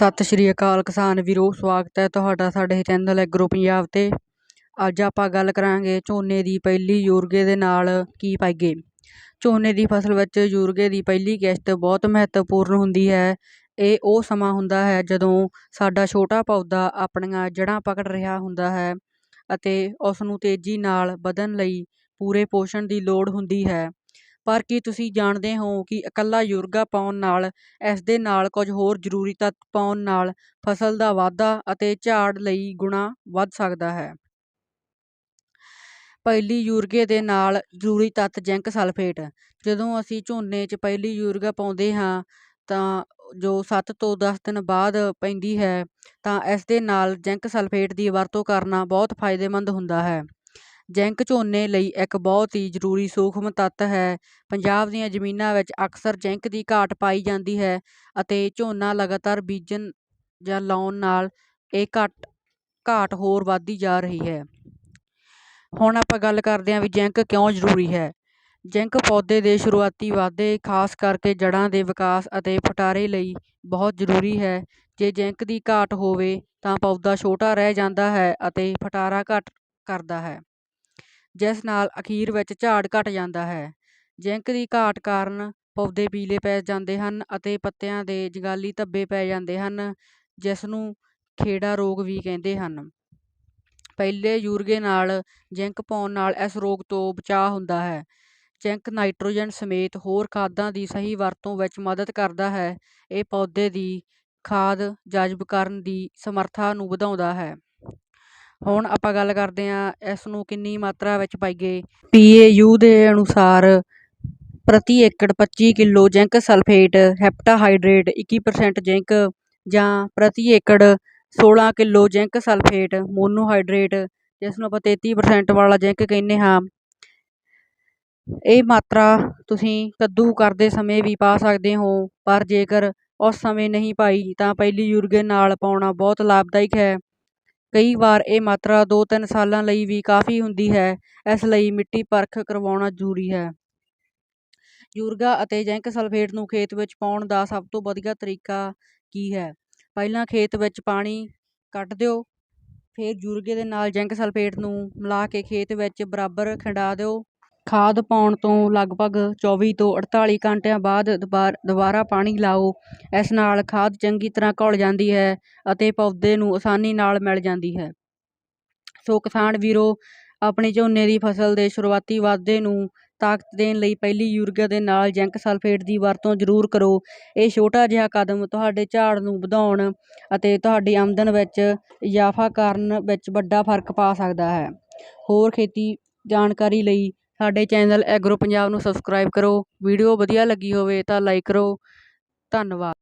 ਸਤਿ ਸ਼੍ਰੀ ਅਕਾਲ ਕਿਸਾਨ ਵੀਰੋ, ਸਵਾਗਤ ਹੈ ਤੁਹਾਡਾ ਸਾਡੇ ਚੈਨਲ ਐਗਰੋ ਪੰਜਾਬ ਤੇ। ਅੱਜ ਆਪਾਂ ਗੱਲ ਕਰਾਂਗੇ ਝੋਨੇ ਦੀ ਪਹਿਲੀ ਯੂਰਗੇ ਦੇ ਨਾਲ ਕੀ ਪਾਈਏ ਝੋਨੇ ਦੀ ਫਸਲ ਵਿੱਚ ਯੂਰਗੇ ਦੀ ਪਹਿਲੀ ਕਿਸ਼ਤ ਬਹੁਤ ਮਹੱਤਵਪੂਰਨ ਹੁੰਦੀ ਹੈ। ਇਹ ਉਹ ਸਮਾਂ ਹੁੰਦਾ ਹੈ ਜਦੋਂ ਸਾਡਾ ਛੋਟਾ ਪੌਦਾ ਆਪਣੀਆਂ ਜੜ੍ਹਾਂ ਪਕੜ ਰਿਹਾ ਹੁੰਦਾ ਹੈ ਅਤੇ ਉਸ ਨੂੰ ਤੇਜ਼ੀ ਨਾਲ ਵਧਣ ਲਈ ਪੂਰੇ ਪੋਸ਼ਣ ਦੀ ਲੋੜ ਹੁੰਦੀ ਹੈ। ਪਰ ਕੀ ਤੁਸੀਂ ਜਾਣਦੇ ਹੋ ਕਿ ਇਕੱਲਾ ਯੂਰਗਾ ਪਾਉਣ ਨਾਲ, ਇਸ ਦੇ ਨਾਲ ਕੁਝ ਹੋਰ ਜ਼ਰੂਰੀ ਤੱਤ ਪਾਉਣ ਨਾਲ ਫਸਲ ਦਾ ਵਾਧਾ ਅਤੇ ਝਾੜ ਲਈ ਗੁਣਾ ਵੱਧ ਸਕਦਾ ਹੈ? ਪਹਿਲੀ ਯੂਰਗੇ ਦੇ ਨਾਲ ਜ਼ਰੂਰੀ ਤੱਤ ਜ਼ਿੰਕ ਸਲਫੇਟ। ਜਦੋਂ ਅਸੀਂ ਝੋਨੇ 'ਚ ਪਹਿਲੀ ਯੂਰਗਾ ਪਾਉਂਦੇ ਹਾਂ, ਤਾਂ ਜੋ 7 ਤੋਂ 10 ਦਿਨ ਬਾਅਦ ਪੈਂਦੀ ਹੈ, ਤਾਂ ਇਸ ਦੇ ਨਾਲ ਜ਼ਿੰਕ ਸਲਫੇਟ ਦੀ ਵਰਤੋਂ ਕਰਨਾ ਬਹੁਤ ਫਾਇਦੇਮੰਦ ਹੁੰਦਾ ਹੈ। ਜ਼ਿੰਕ ਝੋਨੇ ਲਈ ਇੱਕ ਬਹੁਤ ਹੀ ਜ਼ਰੂਰੀ ਸੂਖਮ ਤੱਤ ਹੈ। ਪੰਜਾਬ ਦੀਆਂ ਜ਼ਮੀਨਾਂ ਵਿੱਚ ਅਕਸਰ ਜ਼ਿੰਕ ਦੀ ਘਾਟ ਪਾਈ ਜਾਂਦੀ ਹੈ ਅਤੇ ਝੋਨਾ ਲਗਾਤਾਰ ਬੀਜਣ ਜਾਂ ਲਾਉਣ ਨਾਲ ਇਹ ਘਟ, ਘਾਟ ਹੋਰ ਵੱਧਦੀ ਜਾ ਰਹੀ ਹੈ। ਹੁਣ ਆਪਾਂ ਗੱਲ ਕਰਦੇ ਹਾਂ ਵੀ ਜ਼ਿੰਕ ਕਿਉਂ ਜ਼ਰੂਰੀ ਹੈ। ਜ਼ਿੰਕ ਪੌਦੇ ਦੇ ਸ਼ੁਰੂਆਤੀ ਵਾਧੇ, ਖਾਸ ਕਰਕੇ ਜੜ੍ਹਾਂ ਦੇ ਵਿਕਾਸ ਅਤੇ ਫਟਾਰੇ ਲਈ ਬਹੁਤ ਜ਼ਰੂਰੀ ਹੈ। ਜੇ ਜ਼ਿੰਕ ਦੀ ਘਾਟ ਹੋਵੇ ਤਾਂ ਪੌਦਾ ਛੋਟਾ ਰਹਿ ਜਾਂਦਾ ਹੈ ਅਤੇ ਫਟਾਰਾ ਘੱਟ ਕਰਦਾ ਹੈ। ਜਿਸ ਨਾਲ ਅਖੀਰ ਵਿੱਚ ਝਾੜ ਘਟ ਜਾਂਦਾ ਹੈ। ਜ਼ਿੰਕ ਦੀ ਘਾਟ ਕਾਰਨ ਪੌਦੇ ਪੀਲੇ ਪੈ ਜਾਂਦੇ ਹਨ ਅਤੇ ਪੱਤਿਆਂ ਦੇ ਜੰਗਾਲੀ ਧੱਬੇ ਪੈ ਜਾਂਦੇ ਹਨ ਜਿਸ ਨੂੰ ਖੇੜਾ ਰੋਗ ਵੀ ਕਹਿੰਦੇ ਹਨ। ਪਹਿਲੇ ਯੂਰਗੇ ਨਾਲ ਜ਼ਿੰਕ ਪਾਉਣ ਨਾਲ ਇਸ ਰੋਗ ਤੋਂ ਬਚਾਅ ਹੁੰਦਾ ਹੈ। ਜ਼ਿੰਕ ਨਾਈਟ੍ਰੋਜਨ ਸਮੇਤ ਹੋਰ ਖਾਦਾਂ ਦੀ ਸਹੀ ਵਰਤੋਂ ਵਿੱਚ ਮਦਦ ਕਰਦਾ ਹੈ। ਇਹ ਪੌਦੇ ਦੀ ਖਾਦ ਜਜ਼ਬ ਕਰਨ ਦੀ ਸਮਰੱਥਾ ਨੂੰ ਵਧਾਉਂਦਾ ਹੈ। ਹੁਣ ਆਪਾਂ ਗੱਲ ਕਰਦੇ ਹਾਂ ਇਸ ਨੂੰ ਕਿੰਨੀ ਮਾਤਰਾ ਵਿੱਚ ਪਾਈਏ। ਪੀਏਯੂ ਦੇ ਅਨੁਸਾਰ ਪ੍ਰਤੀ ਏਕੜ 25 kilo zinc sulphate, heptahydrate 21% zinc ਜਾਂ ਪ੍ਰਤੀ ਏਕੜ 16 ਕਿਲੋ ਜ਼ਿੰਕ ਸਲਫੇਟ, ਮੋਨੋਹਾਈਡਰੇਟ ਜਿਸ ਨੂੰ ਆਪਾਂ 33% ਵਾਲਾ ਜ਼ਿੰਕ ਕਹਿੰਦੇ ਹਾਂ। ਇਹ ਮਾਤਰਾ ਤੁਸੀਂ ਕੱਦੂ ਕਰਦੇ ਸਮੇਂ ਵੀ ਪਾ ਸਕਦੇ ਹੋ, ਪਰ ਜੇਕਰ ਉਸ ਸਮੇਂ ਨਹੀਂ ਪਾਈ ਤਾਂ ਪਹਿਲੀ ਯੂਰਗੇ ਨਾਲ ਪਾਉਣਾ ਬਹੁਤ ਲਾਭਦਾਇਕ ਹੈ। ਕਈ ਵਾਰ ਇਹ ਮਾਤਰਾ ਦੋ ਤਿੰਨ ਸਾਲਾਂ ਲਈ ਵੀ ਕਾਫੀ ਹੁੰਦੀ ਹੈ, ਇਸ ਲਈ ਮਿੱਟੀ ਪਰਖ ਕਰਵਾਉਣਾ ਜ਼ਰੂਰੀ ਹੈ। ਯੂਰਗਾ ਅਤੇ ਜ਼ਿੰਕ ਸਲਫੇਟ ਨੂੰ ਖੇਤ ਵਿੱਚ ਪਾਉਣ ਦਾ ਸਭ ਤੋਂ ਵਧੀਆ ਤਰੀਕਾ ਕੀ ਹੈ? ਪਹਿਲਾਂ ਖੇਤ ਵਿੱਚ ਪਾਣੀ ਕੱਟ ਦਿਓ, ਫਿਰ ਯੂਰਗੇ ਦੇ ਨਾਲ ਜ਼ਿੰਕ ਸਲਫੇਟ ਨੂੰ ਮਿਲਾ ਕੇ ਖੇਤ ਵਿੱਚ ਬਰਾਬਰ ਖਿੰਡਾ ਦਿਓ। ਖਾਦ ਪਾਉਣ ਤੋਂ ਲਗਭਗ 24 ਤੋਂ 48 ਘੰਟਿਆਂ ਬਾਅਦ ਦੁਬਾਰਾ ਪਾਣੀ ਲਾਓ। ਇਸ ਨਾਲ ਖਾਦ ਚੰਗੀ ਤਰ੍ਹਾਂ ਘੁਲ ਜਾਂਦੀ ਹੈ ਅਤੇ ਪੌਦੇ ਨੂੰ ਆਸਾਨੀ ਨਾਲ ਮਿਲ ਜਾਂਦੀ ਹੈ। ਸੋ ਕਿਸਾਨ ਵੀਰੋ, ਆਪਣੇ ਝੋਨੇ ਦੀ ਫਸਲ ਦੇ ਸ਼ੁਰੂਆਤੀ ਵਾਧੇ ਨੂੰ ਤਾਕਤ ਦੇਣ ਲਈ ਪਹਿਲੀ ਯੂਰੀਆ ਦੇ ਨਾਲ ਜ਼ਿੰਕ ਸਲਫੇਟ ਦੀ ਵਰਤੋਂ ਜ਼ਰੂਰ ਕਰੋ। ਇਹ ਛੋਟਾ ਜਿਹਾ ਕਦਮ ਤੁਹਾਡੇ ਝਾੜ ਨੂੰ ਵਧਾਉਣ ਅਤੇ ਤੁਹਾਡੀ ਆਮਦਨ ਵਿੱਚ ਇਜ਼ਾਫਾ ਕਰਨ ਵਿੱਚ ਵੱਡਾ ਫ਼ਰਕ ਪਾ ਸਕਦਾ ਹੈ। ਹੋਰ ਖੇਤੀ ਜਾਣਕਾਰੀ ਲਈ ਸਾਡੇ ਚੈਨਲ ਐਗਰੋ ਪੰਜਾਬ ਨੂੰ ਸਬਸਕ੍ਰਾਈਬ ਕਰੋ। ਵੀਡੀਓ ਵਧੀਆ ਲੱਗੀ ਹੋਵੇ ਤਾਂ ਲਾਈਕ ਕਰੋ। ਧੰਨਵਾਦ।